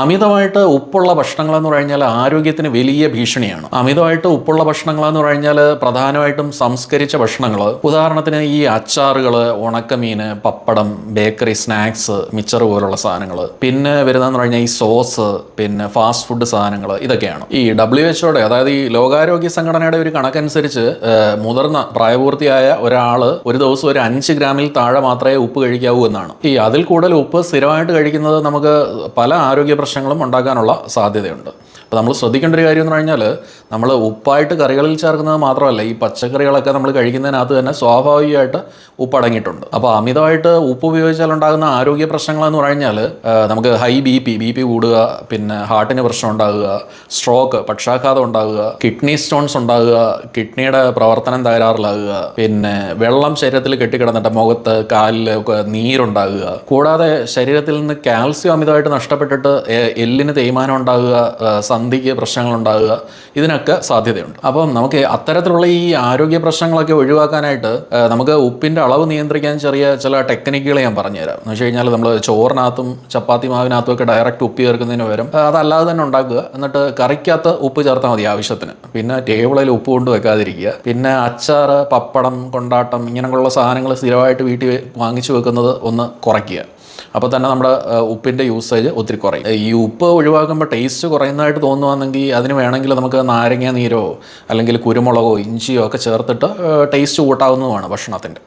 അമിതമായിട്ട് ഉപ്പുള്ള ഭക്ഷണങ്ങൾ എന്ന് പറഞ്ഞാൽ ആരോഗ്യത്തിന് വലിയ ഭീഷണിയാണ്. അമിതമായിട്ട് ഉപ്പുള്ള ഭക്ഷണങ്ങൾ എന്ന് പറഞ്ഞാൽ പ്രധാനമായിട്ടും സംസ്കരിച്ച ഭക്ഷണങ്ങൾ ഉദാഹരണത്തിന് ഈ അച്ചാറുകൾ ഉണക്കമീൻ പപ്പടം ബേക്കറി സ്നാക്സ് മിച്ചർ പോലുള്ള സാധനങ്ങൾ പിന്നെ വരുന്നതെന്ന് പറഞ്ഞാൽ ഈ സോസ് പിന്നെ ഫാസ്റ്റ് ഫുഡ് സാധനങ്ങൾ ഇതൊക്കെയാണ്. ഈ ഡബ്ല്യു എച്ച്ഒയുടെ അതായത് ഈ ലോകാരോഗ്യ സംഘടനയുടെ ഒരു കണക്കനുസരിച്ച് മുതിർന്ന പ്രായപൂർത്തിയായ ഒരാൾ ഒരു ദിവസം ഒരു അഞ്ച് ഗ്രാമിൽ താഴെ മാത്രമേ ഉപ്പ് കഴിക്കാവൂ എന്നാണ്. ഈ അതിൽ കൂടുതൽ ഉപ്പ് സ്ഥിരമായിട്ട് കഴിക്കുന്നത് നമുക്ക് പല ആരോഗ്യ പ്രശ്നങ്ങളും ഉണ്ടാകാനുള്ള സാധ്യതയുണ്ട്. അപ്പോൾ നമ്മൾ ശ്രദ്ധിക്കേണ്ട ഒരു കാര്യം എന്ന് പറഞ്ഞാൽ നമ്മൾ ഉപ്പായിട്ട് കറികളിൽ ചേർക്കുന്നത് മാത്രമല്ല ഈ പച്ചക്കറികളൊക്കെ നമ്മൾ കഴിക്കുന്നതിനകത്ത് തന്നെ സ്വാഭാവികമായിട്ട് ഉപ്പ് അടങ്ങിയിട്ടുണ്ട്. അപ്പോൾ അമിതമായിട്ട് ഉപ്പ് ഉപയോഗിച്ചാൽ ഉണ്ടാകുന്ന ആരോഗ്യ പ്രശ്നങ്ങളെന്ന് പറഞ്ഞാൽ നമുക്ക് high B P B P കൂടുക പിന്നെ ഹാർട്ടിന് പ്രശ്നം ഉണ്ടാകുക സ്ട്രോക്ക് പക്ഷാഘാതം ഉണ്ടാകുക കിഡ്നി സ്റ്റോൺസ് ഉണ്ടാകുക കിഡ്നിയുടെ പ്രവർത്തനം തകരാറിലാകുക പിന്നെ വെള്ളം ശരീരത്തിൽ കെട്ടിക്കിടന്നിട്ട് മുഖത്ത് കാലിൽ ഒക്കെ നീരുണ്ടാകുക. കൂടാതെ ശരീരത്തിൽ നിന്ന് കാൽസ്യം അമിതമായിട്ട് നഷ്ടപ്പെട്ടിട്ട് എല്ലിന് തേയ്മാനം ഉണ്ടാകുക സന്ധിക്ക് പ്രശ്നങ്ങൾ ഉണ്ടാകുക ഇതിനൊക്കെ സാധ്യതയുണ്ട്. അപ്പം നമുക്ക് അത്തരത്തിലുള്ള ഈ ആരോഗ്യ പ്രശ്നങ്ങളൊക്കെ ഒഴിവാക്കാനായിട്ട് നമുക്ക് ഉപ്പിന്റെ അളവ് നിയന്ത്രിക്കാൻ ചെറിയ ചില ടെക്നിക്കുകൾ ഞാൻ പറഞ്ഞുതരാം. എന്ന് വെച്ച് കഴിഞ്ഞാൽ നമ്മൾ ചോറിനകത്തും ചപ്പാത്തി മാവിനകത്തും ഒക്കെ ഡയറക്റ്റ് ഉപ്പ് ചേർക്കുന്നതിന് പകരം അതല്ലാതെ തന്നെ ഉണ്ടാക്കുക. എന്നിട്ട് കറിക്കകത്ത് ഉപ്പ് ചേർത്താൽ മതി ആവശ്യത്തിന്. പിന്നെ ടേബിളിൽ ഉപ്പ് കൊണ്ട് വെക്കാതിരിക്കുക. പിന്നെ അച്ചാർ പപ്പടം കൊണ്ടാട്ടം ഇങ്ങനെയുള്ള സാധനങ്ങൾ സ്ഥിരമായിട്ട് വീട്ടിൽ വാങ്ങിച്ചു വെക്കുന്നത് ഒന്ന് കുറയ്ക്കുക. അപ്പോൾ തന്നെ നമ്മുടെ ഉപ്പിന്റെ യൂസേജ് ഒത്തിരി കുറയും. ഈ ഉപ്പ് ഒഴിവാക്കുമ്പോൾ ടേസ്റ്റ് കുറയുന്നതായിട്ട് തോന്നുവാണെങ്കിൽ അതിന് വേണമെങ്കിൽ നമുക്ക് നാരങ്ങ നീരോ അല്ലെങ്കിൽ കുരുമുളകോ ഇഞ്ചിയോ ഒക്കെ ചേർത്തിട്ട് ടേസ്റ്റ് കൂട്ടാവുന്നതുമാണ് ഭക്ഷണത്തിന്റെ